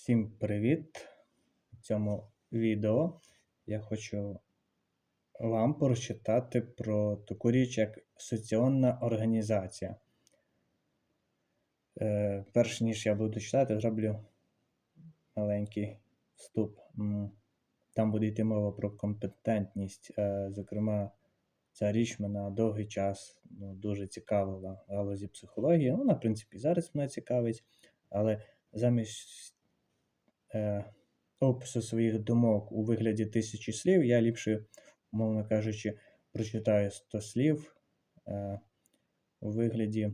Всім привіт! В цьому відео я хочу вам прочитати про таку річ, як соціонна організація. Е, перш ніж я буду читати, зроблю маленький вступ. Там буде йти мова про компетентність. Е, зокрема, ця річ мене довгий час ну, дуже цікавила в галузі психології. Вона, в принципі, зараз мене цікавить, але замість опису своїх думок у вигляді тисячі слів, я ліпше, умовно кажучи, прочитаю 100 слів е, у вигляді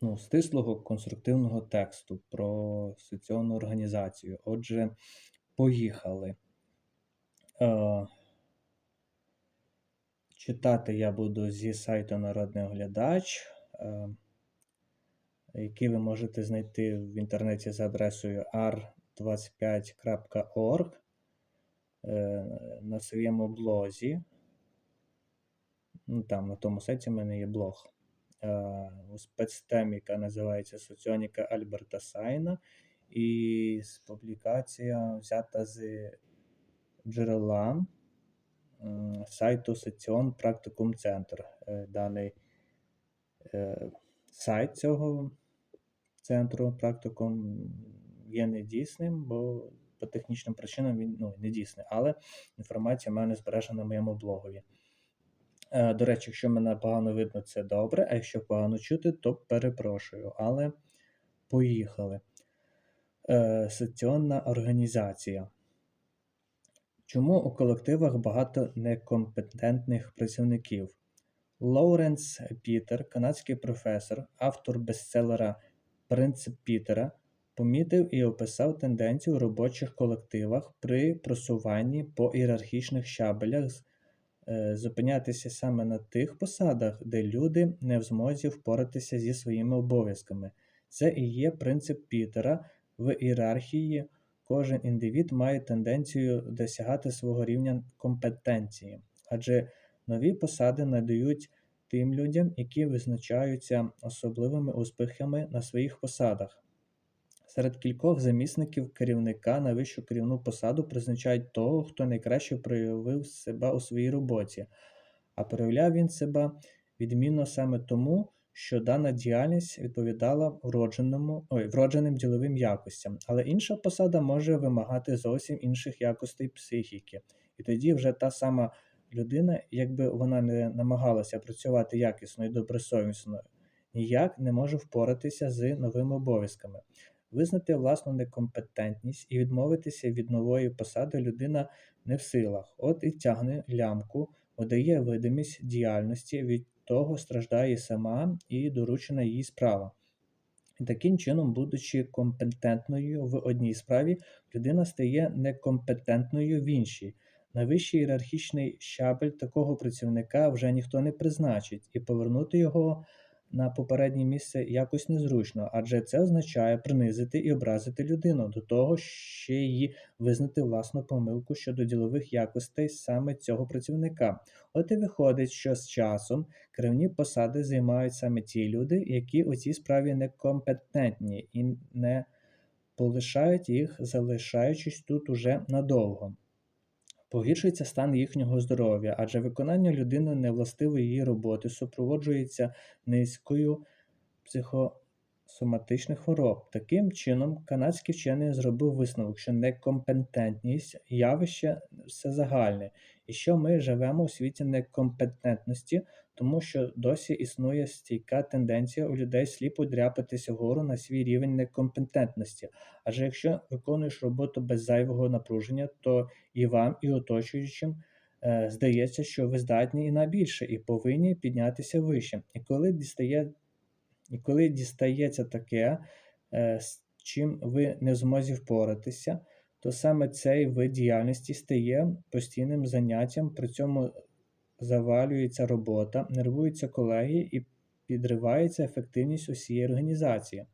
ну, стислого конструктивного тексту про соціальну організацію. Отже, поїхали. Е, читати я буду зі сайту Народний оглядач. Е, який ви можете знайти в інтернеті за адресою r25.org е, на своєму блозі. Ну, Там на тому сайті в мене є блог. Е, у спецтемі, яка називається Соціоніка Альберта Сайна. І публікація взята з джерела сайту Соціон Практикум Центр. Е, даний сайт цього центру практикум є недійсним, бо по технічним причинам він ну, недійсний, але інформація в мене збережена на моєму блогові. Е, до речі, якщо мене погано видно, це добре, а якщо погано чути, то перепрошую. Але поїхали. Е, Соціонна організація. Чому у колективах багато некомпетентних працівників? Лоуренс Пітер, канадський професор, автор бестселера Принцип Пітера, помітив і описав тенденцію у робочих колективах при просуванні по ієрархічних щабелях е, зупинятися саме на тих посадах, де люди не в змозі впоратися зі своїми обов'язками. Це і є принцип Пітера в ієрархії. Кожен індивід має тенденцію досягати свого рівня компетенції, адже нові посади надають тим людям, які визначаються особливими успіхами на своїх посадах. Серед кількох замісників керівника на вищу керівну посаду призначають того, хто найкраще проявив себе у своїй роботі, а проявляв він себе відмінно саме тому, що дана діяльність відповідала вродженому, ой, вродженим діловим якостям, але інша посада може вимагати зовсім інших якостей психіки. І тоді вже та сама людина, якби вона не намагалася працювати якісно і добросовісно, ніяк не може впоратися з новими обов'язками. Визнати власну некомпетентність і відмовитися від нової посади людина не в силах, от і тягне лямку, видає видимість діяльності, від того страждає сама і доручена їй справа. І таким чином, будучи компетентною в одній справі, людина стає некомпетентною в іншій. На вищий ієрархічний щабель такого працівника вже ніхто не призначить, і повернути його на попереднє місце якось незручно, адже це означає принизити і образити людину, до того ще й визнати власну помилку щодо ділових якостей саме цього працівника. От і виходить, що з часом керівні посади займають саме ті люди, які у цій справі некомпетентні і не полишають їх, залишаючись тут уже надовго. Погіршується стан їхнього здоров'я, адже виконання людиною невластивої її роботи супроводжується низькою психосоматичних хвороб. Таким чином, канадський вчений зробив висновок, що некомпетентність явище всезагальне, і що ми живемо у світі некомпетентності, тому що досі існує стійка тенденція у людей сліпо дряпатися вгору на свій рівень некомпетентності. Адже якщо виконуєш роботу без зайвого напруження, то і вам, і оточуючим е, здається, що ви здатні і на більше, і повинні піднятися вище. І коли дістає, і коли дістається таке, е, з чим ви не змозі впоратися, то саме цей вид діяльності стає постійним заняттям, при цьому завалюється робота, нервуються колеги і підривається ефективність усієї організації.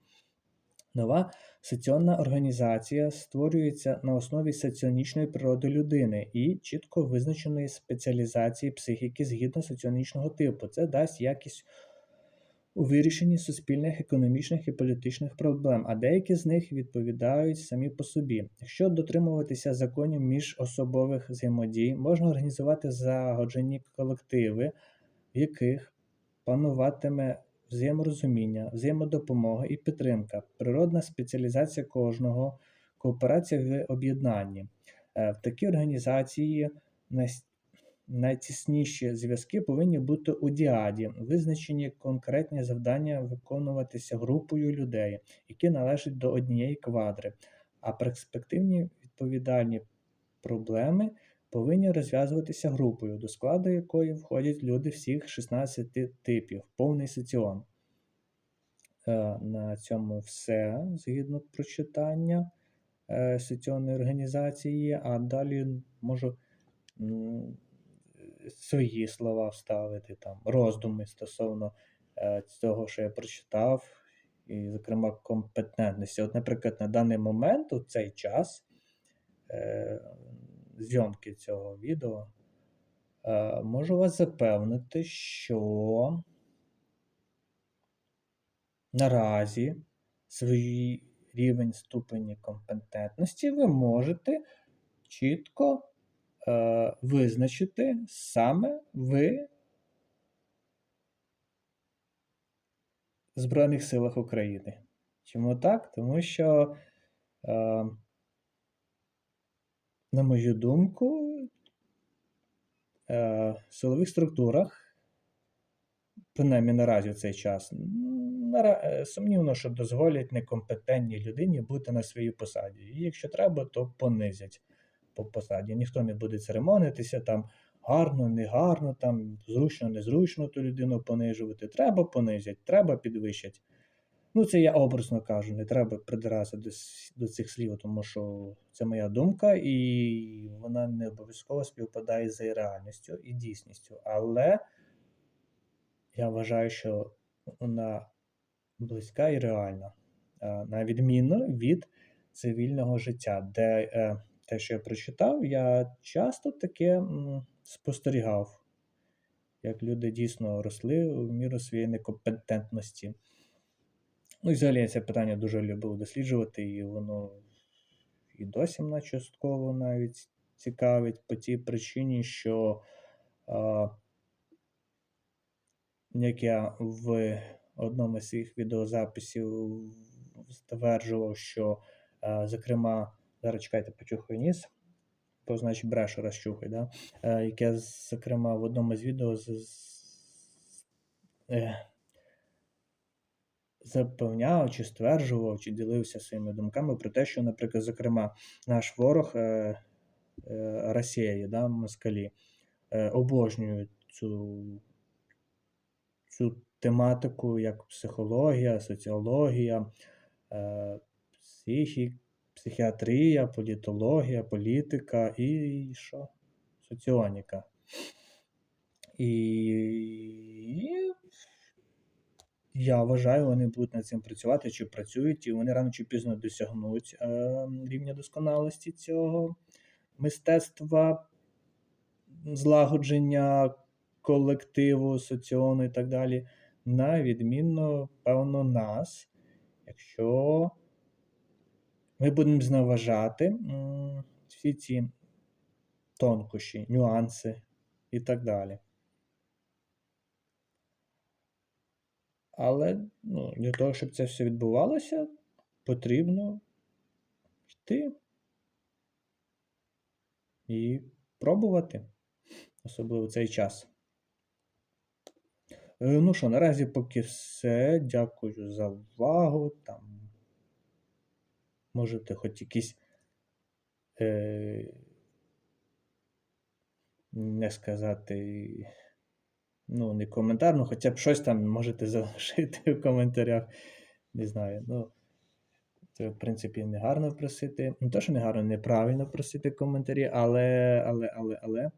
Нова соціальна організація створюється на основі соціонічної природи людини і чітко визначеної спеціалізації психіки згідно соціонічного типу. Це дасть якість у вирішенні суспільних, економічних і політичних проблем, а деякі з них відповідають самі по собі. Якщо дотримуватися законів міжособових взаємодій, можна організувати загоджені колективи, в яких пануватиме взаєморозуміння, взаємодопомога і підтримка, природна спеціалізація кожного, кооперація в об'єднанні. Е, В такій організації найтісніші зв'язки повинні бути у діаді, визначені конкретні завдання виконуватися групою людей, які належать до однієї квадри, а перспективні відповідальні проблеми повинні розв'язуватися групою, до складу якої входять люди всіх 16 типів, повний соціон. Е, На цьому все згідно прочитання е, організації, а далі можу свої слова вставити, там, роздуми стосовно е, цього, що я прочитав, і, зокрема, компетентності. От, наприклад, на даний момент, у цей час е, зйомки цього відео, е, можу вас запевнити, що наразі свій рівень ступені компетентності ви можете чітко визначити саме в Збройних силах України. Чому так? Тому що, е, на мою думку, е, в силових структурах, принаймні наразі в цей час, е, сумнівно, що дозволять некомпетентній людині бути на своїй посаді. І якщо треба, то понизять по посаді. Ніхто не буде церемонитися там гарно, не гарно, там зручно, незручно ту людину понижувати. Треба понизять, треба підвищать. Ну, це я образно кажу, не треба придиратися до, до цих слів, тому що це моя думка, і вона не обов'язково співпадає з реальністю і дійсністю. Але я вважаю, що вона близька і реальна, е, на відміну від цивільного життя, де е, те, що я прочитав, я часто таке спостерігав, як люди дійсно росли в міру своєї некомпетентності. Ну, і взагалі я це питання дуже любив досліджувати, і воно і досі мене частково навіть цікавить по тій причині, що а, як я в одному з своїх відеозаписів стверджував, що, а, зокрема, зараз чекайте, почухаю ніс, бо значить брешу розчухай, да? Е, як я, зокрема, в одному з відео з, е, запевняв, чи стверджував, чи ділився своїми думками про те, що, наприклад, зокрема, наш ворог е, е, Росії, да, москалі, е, обожнюють цю, цю тематику як психологія, соціологія, е, психі, психіатрія, політологія, політика і що? Соціоніка. І я вважаю, вони будуть над цим працювати чи працюють, і вони рано чи пізно досягнуть е, рівня досконалості цього мистецтва, злагодження колективу, соціону і так далі, на відмінно, певно, нас, якщо ми будемо зневажати всі ці тонкощі, нюанси і так далі. Але ну, для того, щоб це все відбувалося, потрібно йти і пробувати, особливо цей час. Е, Ну що, наразі поки все. Дякую за увагу. Там можете хоч якісь, е, не сказати, ну, не коментар, ну хоча б щось там можете залишити в коментарях. Не знаю. Ну, це, в принципі, не гарно просити. Не то, що не гарно, неправильно просити коментарі, але, але, але, але.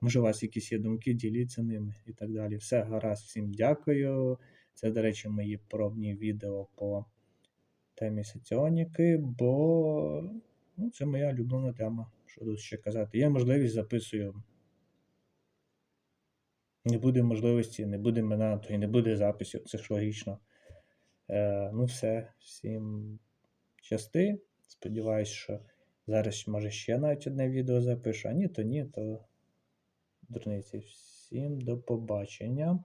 Може, у вас якісь є думки, діліться ними і так далі. Все, гаразд, всім дякую. Це, до речі, мої пробні відео по темі соціоніки, бо ну, це моя улюблена тема. Що тут ще казати? Є можливість записую не буде можливості, не буде мене, то і не буде запису. Це ж логічно. Е, ну, все, всім щасти. Сподіваюсь, що зараз може ще навіть одне відео запишу. А ні, то ні, то дурниці. Всім до побачення.